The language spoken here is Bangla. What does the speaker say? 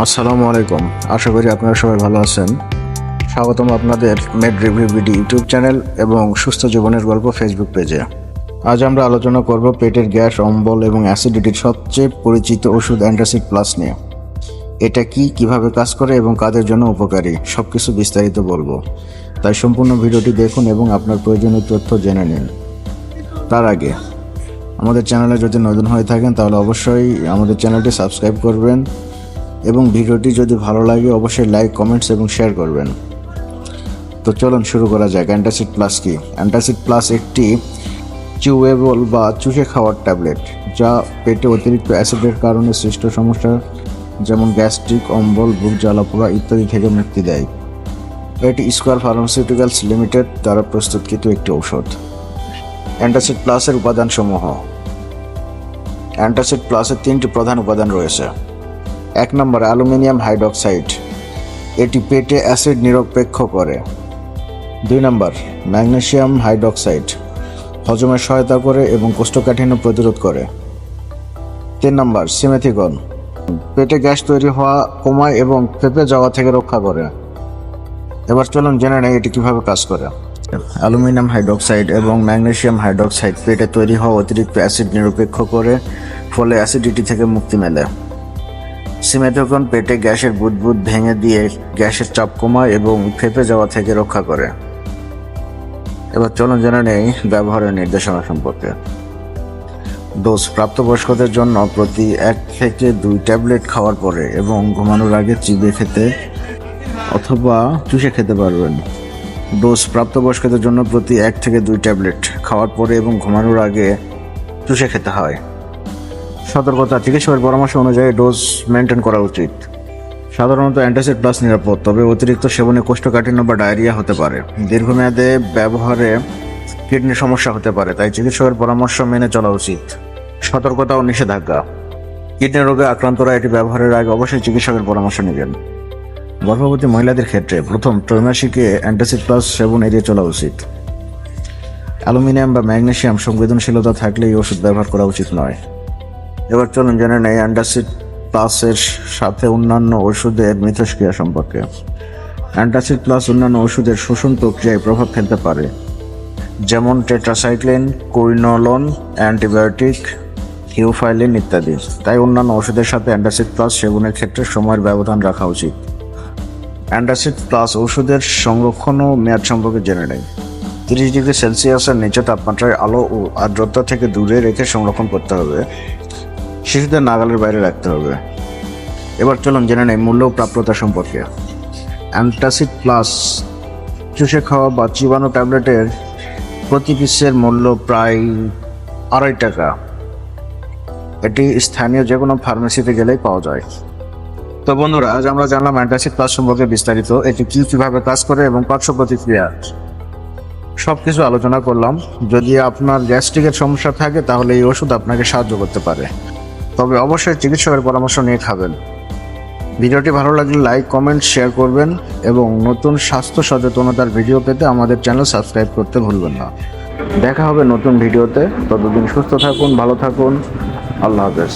আসসালামু আলাইকুম। আশা করি আপনারা সবাই ভালো আছেন। স্বাগতম আপনাদের Med Review BD YouTube channel এবং সুস্থ জীবনের গল্প ফেসবুক পেজে। আজ আমরা আলোচনা করব পেটের গ্যাস, অম্বল এবং অ্যাসিডিটির সবচেয়ে পরিচিত ওষুধ অ্যান্টাসিড প্লাস নিয়ে। এটা কি, কীভাবে কাজ করে এবং কাদের জন্য উপকারী সব কিছু বিস্তারিত বলব। তাই সম্পূর্ণ ভিডিওটি দেখুন এবং আপনার প্রয়োজনীয় তথ্য জেনে নিন। তার আগে, আমাদের চ্যানেলে যদি নতুন হয়ে থাকেন তাহলে অবশ্যই আমাদের চ্যানেলটি সাবস্ক্রাইব করবেন। এবং ভিডিওটি যদি ভালো লাগে, অবশ্যই লাইক কমেন্টস এবং শেয়ার করবেন। তো চলুন শুরু করা যাক অ্যান্টাসিড প্লাস কি? অ্যান্টাসিড প্লাস একটি চিউয়েবল বা চুষে খাওয়ার ট্যাবলেট যা পেটে অতিরিক্ত অ্যাসিডের কারণে সৃষ্ট সমস্যা, যেমন গ্যাস্ট্রিক, অম্বল, বুক জ্বালাপোড়া ইত্যাদি থেকে মুক্তি দেয়। এটি স্কোয়ার ফার্মাসিউটিক্যালস লিমিটেড দ্বারা প্রস্তুতকৃত একটি ঔষধ। অ্যান্টাসিড প্লাসের উপাদানসমূহ। অ্যান্টাসিড প্লাসের তিনটি প্রধান উপাদান রয়েছে। এক নম্বর অ্যালুমিনিয়াম হাইড্রক্সাইড। এটি পেটে অ্যাসিড নিরপেক্ষ করে। দুই নম্বর ম্যাগনেশিয়াম হাইড্রক্সাইড, হজমে সহায়তা করে এবং কোষ্ঠকাঠিন্য প্রতিরোধ করে। তিন নম্বর সিমেথিকন, পেটে গ্যাস তৈরি হওয়া, কমায় এবং পেঁপে যাওয়া থেকে রক্ষা করে। এবার চলুন জেনে নেই এটি কীভাবে কাজ করে। অ্যালুমিনিয়াম হাইড্রক্সাইড এবং ম্যাগনেশিয়াম হাইড্রক্সাইড পেটে তৈরি হওয়া অতিরিক্ত অ্যাসিড নিরপেক্ষ করে, ফলে অ্যাসিডিটি থেকে মুক্তি মেলে। সিমেথোকন পেটে গ্যাসের বুদবুদ ভেঙে দিয়ে গ্যাসের চাপ কমায় এবং ফেপে যাওয়া থেকে রক্ষা করে। এবার চলুন জেনে নেই ব্যবহারের নির্দেশনা সম্পর্কে। ডোজ প্রাপ্তবয়স্কদের জন্য প্রতি এক থেকে দুই ট্যাবলেট খাওয়ার পরে এবং ঘুমানোর আগে চিবে খেতে অথবা চুষে খেতে পারবেন। ডোজ প্রাপ্তবয়স্কদের জন্য প্রতি এক থেকে দুই ট্যাবলেট খাওয়ার পরে এবং ঘুমানোর আগে চুষে খেতে হয়। সতর্কতা চিকিৎসকের পরামর্শ অনুযায়ী ডোজ মেনটেন করা উচিত। সাধারণত অ্যান্টাসিড প্লাস নিরাপদ, তবে অতিরিক্ত সেবনে কোষ্ঠকাঠিন্য বা ডায়রিয়া হতে পারে। দীর্ঘমেয়াদে ব্যবহারে কিডনির সমস্যা হতে পারে, তাই চিকিৎসকের পরামর্শ মেনে চলা উচিত। সতর্কতা ও নিষেধাজ্ঞা। কিডনি রোগে আক্রান্তরা এটি ব্যবহারের আগে অবশ্যই চিকিৎসকের পরামর্শ নেবেন। গর্ভবতী মহিলাদের ক্ষেত্রে প্রথম ত্রৈমাসিকে অ্যান্টাসিড প্লাস সেবন এড়িয়ে চলা উচিত। অ্যালুমিনিয়াম বা ম্যাগনেশিয়াম সংবেদনশীলতা থাকলে এই ওষুধ ব্যবহার করা উচিত নয়। এবার চলুন জেনে নেই অ্যান্টাসিড প্লাসের সাথে অন্যান্য ওষুধের মিথস্ক্রিয়া সম্পর্কে। অ্যান্টাসিড প্লাস অন্যান্য ওষুধের শোষণ প্রক্রিয়ায় প্রভাব ফেলতে পারে, যেমন টেট্রাসাইক্লিন কুইনোলন অ্যান্টিবায়োটিক, হিউফাইলিন ইত্যাদি। তাই অন্যান্য ওষুধের সাথে অ্যান্টাসিড প্লাস সেবনের ক্ষেত্রে সময়ের ব্যবধান রাখা উচিত। অ্যান্টাসিড প্লাস ওষুধের সংরক্ষণ ও মেয়াদ সম্পর্কে জেনে নেয় তিরিশ ডিগ্রি সেলসিয়াসের নিচে তাপমাত্রায় আলো ও আর্দ্রতা থেকে দূরে রেখে সংরক্ষণ করতে হবে। শিশুদের নাগালের বাইরে রাখতে হবে। এবার চলুন জেনে নেই মূল্য প্রাপ্যতা সম্পর্কে। অ্যান্টাসিড প্লাস চুষে খাওয়া বা চিবানো ট্যাবলেটের প্রতি পিসের মূল্য প্রায় আড়াই টাকা। এটি স্থানীয় যে কোনো ফার্মেসিতে গেলেই পাওয়া যায়। তো বন্ধুরা, আজ আমরা জানলাম অ্যান্টাসিড প্লাস সম্পর্কে বিস্তারিত, এটি কী, কীভাবে কাজ করে এবং পার্শ্ব প্রতিক্রিয়া সব কিছু আলোচনা করলাম। যদি আপনার গ্যাস্ট্রিকের সমস্যা থাকে, তাহলে এই ওষুধ আপনাকে সাহায্য করতে পারে। তবে অবশ্যই চিকিৎসকের পরামর্শ নিয়ে খাবেন। ভিডিওটি ভালো লাগলে লাইক, কমেন্ট, শেয়ার করবেন এবং নতুন স্বাস্থ্য সচেতনতার ভিডিও পেতে আমাদের চ্যানেল সাবস্ক্রাইব করতে ভুলবেন না। দেখা হবে নতুন ভিডিওতে। ততদিন সুস্থ থাকুন, ভালো থাকুন। আল্লাহ হাফেজ।